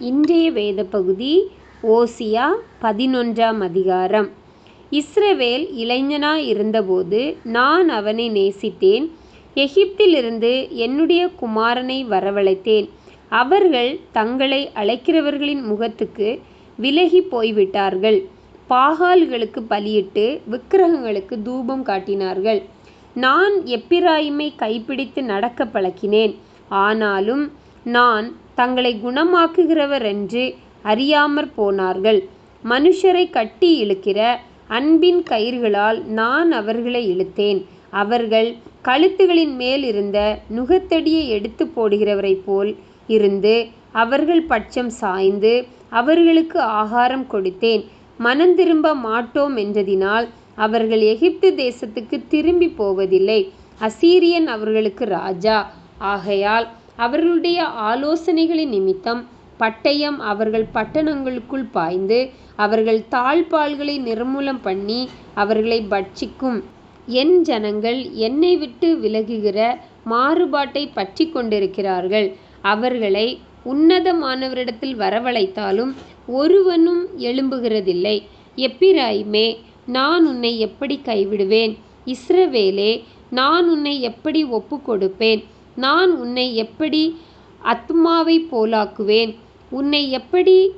இன்றைய வேத பகுதி ஓசியா பதினொன்றாம் அதிகாரம். இஸ்ரவேல் இளைஞனாய் இருந்தபோது நான் அவனை நேசித்தேன். எகிப்திலிருந்து என்னுடைய குமாரனை வரவழைத்தேன். அவர்கள் தங்களை அழைக்கிறவர்களின் முகத்துக்கு விலகி போய்விட்டார்கள். பாகால்களுக்கு பலியிட்டு விக்கிரகங்களுக்கு தூபம் காட்டினார்கள். நான் எப்பிராயிமை கைப்பிடித்து நடக்க பழக்கினேன். ஆனாலும் நான் தங்களை குணமாக்குகிறவர் என்று அறியாமற் போனார்கள். மனுஷரை கட்டி இழுக்கிற அன்பின் கயிறுகளால் நான் அவர்களை இழுத்தேன். அவர்கள் கழுத்துகளின் மேல் இருந்த நுகத்தடியை எடுத்து போடுகிறவரைப் போல் இருந்து அவர்கள் பட்சம் சாய்ந்து அவர்களுக்கு ஆகாரம் கொடுத்தேன். மனந்திரும்ப மாட்டோம் என்றதினால் அவர்கள் எகிப்து தேசத்துக்கு திரும்பி போவதில்லை. அசீரியன் அவர்களுக்கு ராஜா. ஆகையால் அவர்களுடைய ஆலோசனைகளின் நிமித்தம் பட்டயம் அவர்கள் பட்டணங்களுக்குள் பாய்ந்து அவர்கள் தாழ்பால்களை நிர்மூலம் பண்ணி அவர்களை பட்சிக்கும். என் ஜனங்கள் என்னை விட்டு விலகுகிற மாறுபாட்டை பற்றி கொண்டிருக்கிறார்கள். அவர்களை உன்னதமானவரிடத்தில் வரவழைத்தாலும் ஒருவனும் எழும்புகிறதில்லை. எப்பிராயுமே நான் உன்னை எப்படி கைவிடுவேன்? இஸ்ரவேலே நான் உன்னை எப்படி ஒப்புக்கொடுப்பேன்? நான் உன்னை எப்படி அத்மாவை போலாக்குவேன்? உன்னை எப்படி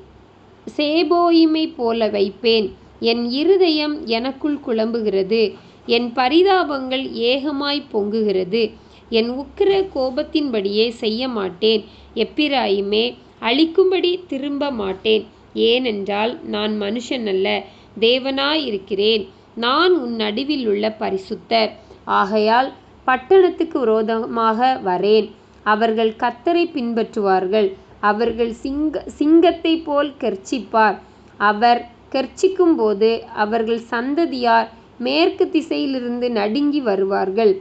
சேபோயிமை போல வைப்பேன்? என் இருதயம் எனக்குள் குழம்புகிறது. என் பரிதாபங்கள் ஏகமாய் பொங்குகிறது. என் உக்கிர கோபத்தின்படியே செய்ய மாட்டேன். எப்பிராயுமே அழிக்கும்படி திரும்ப மாட்டேன். ஏனென்றால் நான் மனுஷன் அல்ல தேவனாயிருக்கிறேன். நான் உன் நடுவில் உள்ள பரிசுத்தர். ஆகையால் பட்டணத்துக்கு விரோதமாக வரேன். அவர்கள் கத்தரை பின்பற்றுவார்கள். அவர்கள் சிங்க சிங்கத்தை போல் கர்ச்சிப்பார். அவர் கர்ச்சிக்கும்போது அவர்கள் சந்ததியார் மேற்கு திசையிலிருந்து நடுங்கி வருவார்கள்.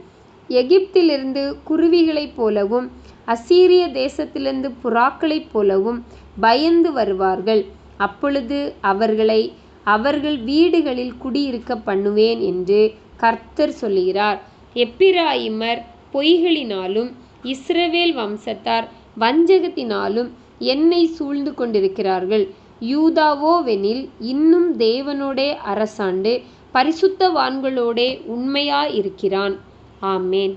எகிப்திலிருந்து குருவிகளைப் போலவும் அசீரிய தேசத்திலிருந்து புறாக்களைப் போலவும் பயந்து வருவார்கள். அப்பொழுது அவர்களை அவர்கள் வீடுகளில் குடியிருக்க பண்ணுவேன் என்று கர்த்தர் சொல்லுகிறார். எப்பிராயிமர் பொய்களினாலும் இஸ்ரவேல் வம்சத்தார் வஞ்சகத்தினாலும் என்னை சூழ்ந்து கொண்டிருக்கிறார்கள். யூதாவோவெனில் இன்னும் தேவனோடே அரசாண்டு பரிசுத்தவான்களோடே உண்மையாயிருக்கிறான். ஆமேன்.